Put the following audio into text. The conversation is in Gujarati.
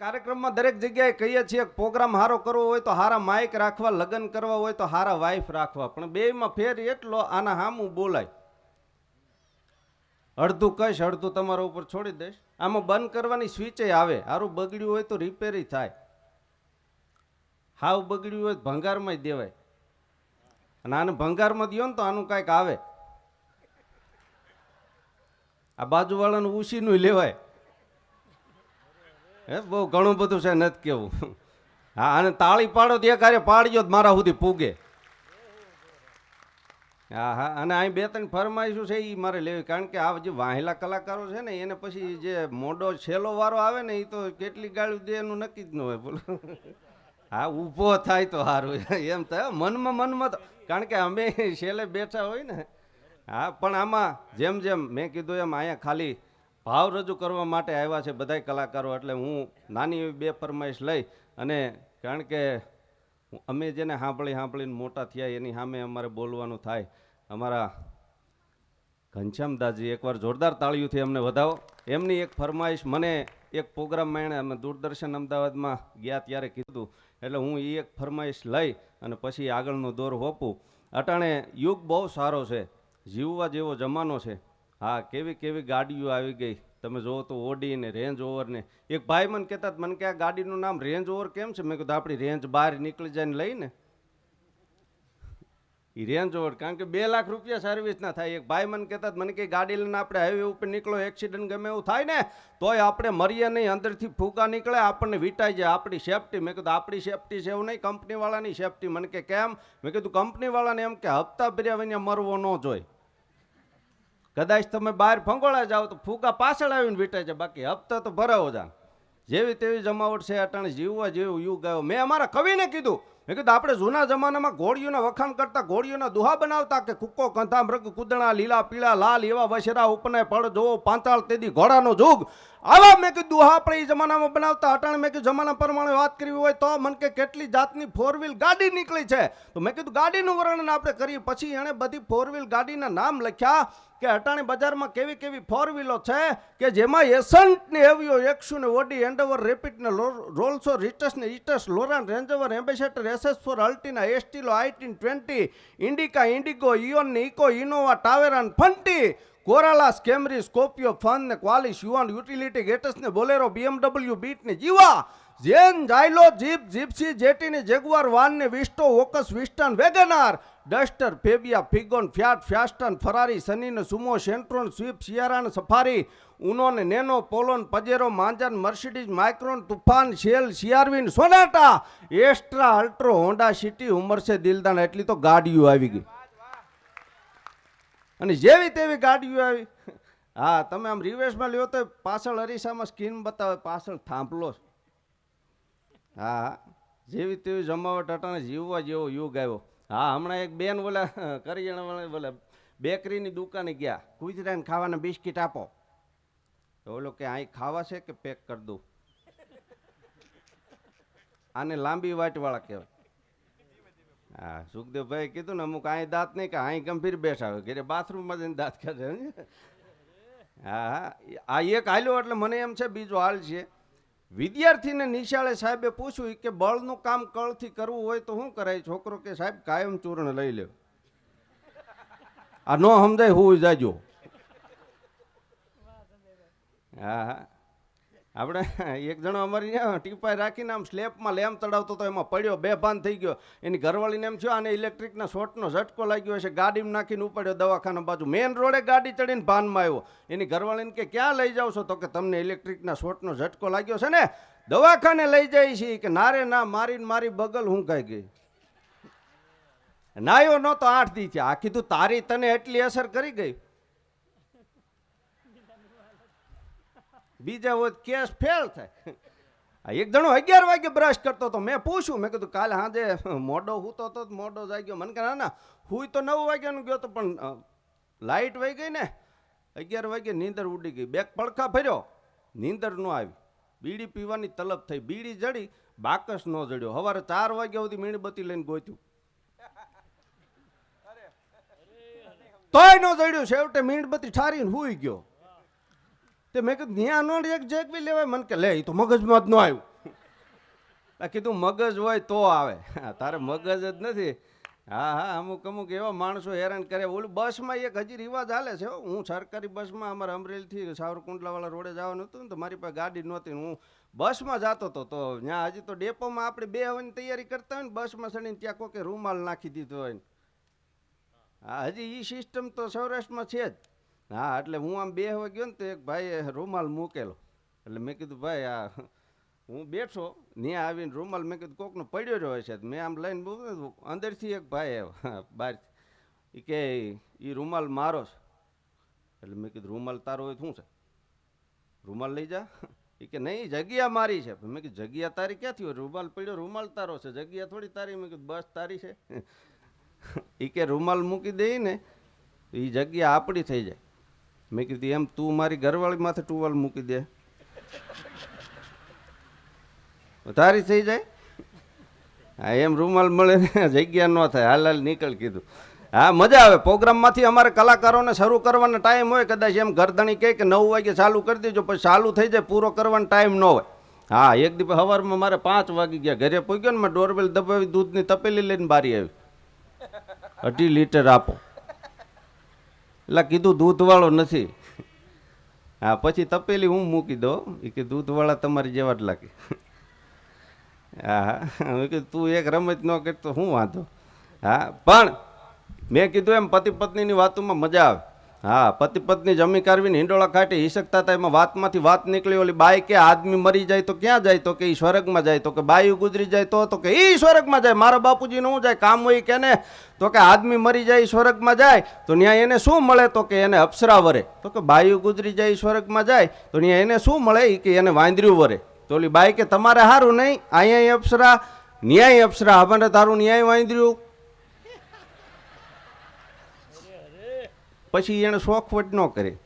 કાર્યક્રમમાં દરેક જગ્યાએ કહીએ છીએ પ્રોગ્રામ હારો કરવો હોય તો હારા માઇક રાખવા, લગ્ન કરવા હોય તો હારા વાઈફ રાખવા. પણ બેયમાં ફેર એટલો આના હામું બોલાય. અડધું કહીશ, અડધું તમારા ઉપર છોડી દઈશ. આમાં બંધ કરવાની સ્વિચે આવે. હારું બગડ્યું હોય તો રિપેરી થાય. હાવ બગડ્યું હોય ભંગારમાં દેવાય. અને આને ભંગારમાં દ્યો ને તો આનું કાંઈક આવે. આ બાજુવાળાનું ઉછીનું લેવાય. હે? બહુ ઘણું બધું છે, નથી કેવું. હા, અને તાળી પાડો તે કાર્ય પાડ્યો જ મારા સુધી પૂગે. હા હા, અને અહીં બે ત્રણ ફરમાઈશું છે એ મારે લેવી. કારણ કે આ જે વાહેલા કલાકારો છે ને, એને પછી જે મોડો છેલ્લો વારો આવે ને એ તો કેટલી ગાળું દે એનું નક્કી જ ન હોય. બોલો. હા, ઊભો થાય તો સારું એમ થાય મનમાં મનમાં તો. કારણ કે અમે છેલ્લે બેઠા હોય ને. હા, પણ આમાં જેમ જેમ મેં કીધું એમ, અહીંયા ખાલી ભાવ રજૂ કરવા માટે આવ્યા છે બધાય કલાકારો, એટલે હું નાની એવી બે ફરમાઈશ લઈ અને કારણ કે અમે જેને સાંભળી સાંભળીને મોટા થયા, એની સામે અમારે બોલવાનું થાય. અમારા ઘનશ્યામદાસજી એકવાર જોરદાર તાળીઓથી અમને વધાવો. એમની એક ફરમાઈશ મને એક પ્રોગ્રામમાં એણે અમે દૂરદર્શન અમદાવાદમાં ગયા ત્યારે કીધું. એટલે હું એ એક ફરમાઈશ લઈ અને પછી આગળનો દોર હોપું. અટાણે યુગ બહુ સારો છે. જીવવા જેવો જમાનો છે. હા કેવી કેવી ગાડીઓ આવી ગઈ. તમે જોવો તો ઓડી ને રેન્જ ઓવર ને. એક ભાઈ મને કહેતા હતા, મને કે આ ગાડીનું નામ રેન્જ ઓવર કેમ છે? મેં કીધું આપણી રેન્જ બહાર નીકળી જાય ને લઈને. એ રેન્જ ઓવર કારણ કે બે લાખ રૂપિયા સર્વિસ ના થાય. એક ભાઈ મને કહેતા હતા, મને કે ગાડી લઈને આપણે હાઈવે ઉપર નીકળો એક્સિડન્ટ ગમે એવું થાય ને તોય આપણે મરીએ નહીં અંદરથી ફૂકા નીકળે આપણને વીટાઈ જાય આપણી સેફટી મેં કીધું આપણી સેફટી છે એવું નહીં કંપનીવાળાની સેફટી મને કે કેમ? મેં કીધું કંપનીવાળાને એમ કે હપ્તા ભર્યા વિના મરવો ન જોઈ. કદાચ તમે બહાર ફંગોળા જાઓ તો ફૂગા પાછળ આવીને વીટાઈ છે. બાકી હપ્તા તો ભરાવો જા જેવી તેવી જમાવટ છે અટાણે જીવવા જેવું યુગ આવ્યો. મેં અમારા કવિને કીધું મેં કીધું, આપણે જૂના જમાનામાં ઘોડીઓના વખાણ કરતા ઘોડીઓના દુહા બનાવતા કે કુક્કો કંથા મૃગ, કુદણા, લીલા, પીળા, લાલ એવા વશેરા ઉપને પડ જોવો, પાંચાળ તેદી ઘોડાનો જુગ. આવા મેં કીધું, દુહા આપણે એ જમાનામાં બનાવતા અટાણે મેં કીધું, જમાના પ્રમાણે વાત કરવી હોય તો મને કે કેટલી જાતની ફોર વ્હીલ ગાડી નીકળી છે? તો મેં કીધું, ગાડીનું વર્ણન આપણે કરીએ. પછી એણે બધી ફોર વ્હીલ ગાડીના નામ લખ્યા કે અટાણે બજારમાં કેવી કેવી ફોર વ્હીલો છે કે જેમાં એસન્ટ ને એવીઓ એકસો ને ઓડી એન્ડોવર રેપિડ ને રોલ્સો રિટસ ને ઇટસ લોરાન, Range Rover, ambassador SS four અલ્ટીના Estilo i ten twenty Indica Indigo Eon ને ઇકો ઇનોવા ટાવેરાન ફંટી કોરાલા સ્કેમરી સ્કોપિયો ફન ને ક્વાલિસ યુવાન યુટિલિટી ગેટસ ને બોલેરો બીએમડબલ્યુ બીટ ને જીવા જેન જાયલો જીપ જીપ્સી જેટી ને જેગુઆર વાન ને વિસ્ટો ઓકસ વિસ્ટન વેગનાર ડસ્ટર ફેબિયા ફિગોન ફ્યાટ ફ્યાસ્ટન ફરારી સનીને સુમો સેન્ટ્રોન સ્વીપ સિયારાન સફારી ઉનો ને નેનો પોલોન પજેરો માંજન મર્સિડીઝ માઇક્રોન તુફાન શેલ સિયારવિન સોનાટા એસ્ટ્રા અલ્ટ્રો હોન્ડા સિટી ઉમરસે દિલદાન એટલી તો ગાડીઓ આવી ગઈ. અને જેવી તેવી ગાડીઓ આવી, હા, તમે આમ રિવેશમાં લ્યો તો પાછળ અરીસામાં સ્કીન બતાવે, પાછળ થાંભલો હા, જેવી તેવી જમાવટ અટાણે જીવવા જેવો યુગ આવ્યો. હા, હમણાં એક બેન બોલા કરિયાણા બોલે બેકરીની દુકાને ગયા. ગુજરાન ખાવાના બિસ્કિટ આપો. ઓલો કે અહીં ખાવા છે કે પેક કરી દઉં? આને લાંબી વાટવાળા કહેવાય. હા સુખદેવભાઈ કીધું ને, અમુક અહીં દાંત નહીં કે અહીં ગંભીર હોય. ઘરે બાથરૂમમાં જઈને દાંત કાઢે હા હા. આ એક હાલ્યો એટલે મને એમ છે, બીજો હાલ છે. વિદ્યાર્થીને નિશાળે સાહેબે પૂછ્યું કે બળનું કામ કળથી કરવું હોય તો શું કરાય? છોકરો કે સાહેબ, કાયમ ચૂર્ણ લઈ લે આ ન સમજાય, હું જાજો. હા હા. આપણે એક જણો અમારી ટીપાઈ રાખીને આમ સ્લેપમાં લેમ ચડાવતો તો એમાં પડ્યો બેભાન થઈ ગયો. એની ઘરવાળીને એમ થયો, આને ઇલેક્ટ્રિકના શોર્ટનો ઝટકો લાગ્યો હશે, ગાડીમાં નાખીને ઉપાડ્યો દવાખાના બાજુ. મેન રોડે ગાડી ચડીને ભાનમાં આવ્યો. એની ઘરવાળીને કે, ક્યાં લઈ જાવ છો? તો કે, તમને ઇલેક્ટ્રિકના શોર્ટનો ઝટકો લાગ્યો છે ને, દવાખાને લઈ જાય છે. કે નારે ના, મારીને મારી બગલ હું કાઈ ગઈ. નાયો નહોતો, આઠ દી છે આ કીધું તારી તને એટલી અસર કરી ગઈ. બીજા હોત કેસ ફેલ થાય. આ એક જણો અગિયાર વાગે બ્રશ કરતો હતો. મેં પૂછ્યું, મેં કીધું, કાલે સાંજે મોડો હૂતો હતો મોડો જાગ્યો મને કે, ના ના હુઈ તો નવ વાગ્યાનું ગયો તો, પણ લાઇટ વહી ગઈ ને, અગિયાર વાગે નીંદર ઉડી ગઈ. બેક પડખા ફર્યો નીંદર ન આવી. બીડી પીવાની તલબ થઈ. બીડી જડી, બાકસ ન જડ્યો. સવારે ચાર વાગ્યા સુધી મીણબત્તી લઈને ગોત્યું. તોય ન જડ્યું. છેવટે મીણબત્તી ઠારીને હુઈ ગયો. તે મેં કીધું, ત્યાં નો એક જેક બી લેવાય. મને કે, લે એ તો મગજમાં જ ન આવ્યું. કીધું, મગજ હોય તો આવે. તારે મગજ જ નથી. હા હા, અમુક અમુક એવા માણસો હેરાન કરે. ઓલું બસમાં એક હજી રિવાજ હાલે છે હું. સરકારી બસમાં અમારે અમરેલીથી સાવરકુંડલાવાળા રોડે જવાનું હતું ને તો મારી પાસે ગાડી નહોતી હું બસમાં જતો હતો. તો ત્યાં હજી તો ડેપોમાં આપણે બે હવાની તૈયારી કરતા હોય ને, બસમાં ચડીને ત્યાં કોકે રૂમાલ નાખી દીધો હોય હા, હજી એ સિસ્ટમ તો સૌરાષ્ટ્રમાં છે જ. હા, એટલે હું આમ બે હવે ગયો ને તો એક ભાઈએ રૂમાલ મૂકેલો. એટલે મેં કીધું, ભાઈ, આ હું બેઠો ત્યાં આવીને રૂમાલ. મેં કીધું, કોકનો પડ્યો જ હોય છે. મેં આમ લઈને બોલું અંદરથી એક ભાઈ આવ્યો એ કે એ રૂમાલ મારો છે. એટલે મેં કીધું, રૂમાલ તારો હોય શું છે? રૂમાલ લઈ જા. એ કે, નહીં, જગ્યા મારી છે. મેં કીધું, જગ્યા તારી ક્યાંથી હોય? રૂમાલ પડ્યો, રૂમાલ તારો છે. જગ્યા થોડી તારી. મેં કીધું, બસ તારી છે. એ કે, રૂમાલ મૂકી દઈ ને એ જગ્યા આપણી થઈ જાય. મેં કીધું, એમ તું મારી ઘરવાળી માથે ટુવાલ મૂકી દે. વધારી થઈ જાય? હા, એમ રૂમાલ મળે ને જગ્યા ન થાય. હાલ હાલ નીકળ કીધું. હા, મજા આવે. પ્રોગ્રામમાંથી અમારે કલાકારોને શરૂ કરવાનો ટાઈમ હોય, કદાચ એમ ગરદણી કહે કે નવ વાગે ચાલુ કરી દેજો, પછી ચાલુ થઈ જાય, પૂરો કરવાનો ટાઈમ ન હોય. હા, એક દિવસ સવારમાં મારે પાંચ વાગી ગયા. ઘરે પહોંચ્યો ને, મેં ડોરબેલ દબાવી, દૂધની તપેલી લઈને બારી આવી. અઢી લીટર આપો. એટલે કીધું દૂધવાળો નથી. હા, પછી તપેલી હું મૂકી દઉં. એ કે દૂધવાળા તમારી જેવા જ લાગે. હા હા. કે તું એક રમત ન કરતો શું વાંધો? હા, પણ મેં કીધું એમ પતિ પત્નીની વાતોમાં મજા આવે. હા, પતિ પત્ની જમી કાઢવીને હિંડોળા ખાટી હિસકતા હતા એમાં વાતમાંથી વાત નીકળી ઓલી બાઈ કે આદમી મરી જાય તો ક્યાં જાય તો કે એ સ્વર્ગમાં જાય તો કે બાઈ ગુજરી જાય તો તો કે એ સ્વર્ગમાં જાય, મારા બાપુજી નું જાય, કામ હોય કે ને તો કે આદમી મરી જાય સ્વર્ગમાં જાય, તો ત્યાં એને શું મળે તો કે એને અપ્સરા વરે? તો કે બાયું ગુજરી જાય સ્વર્ગમાં જાય, તો ત્યાં એને શું મળે કે એને વાંદર્યું વરે? તો ઓલી બાઈ કે તમારે સારું નહીં અહીંયા અપ્સરા, ન્યાય અપ્સરા, અમારે તારું ન્યાય વાંદર્યું. પછી એણે શોખવટ ન કરે.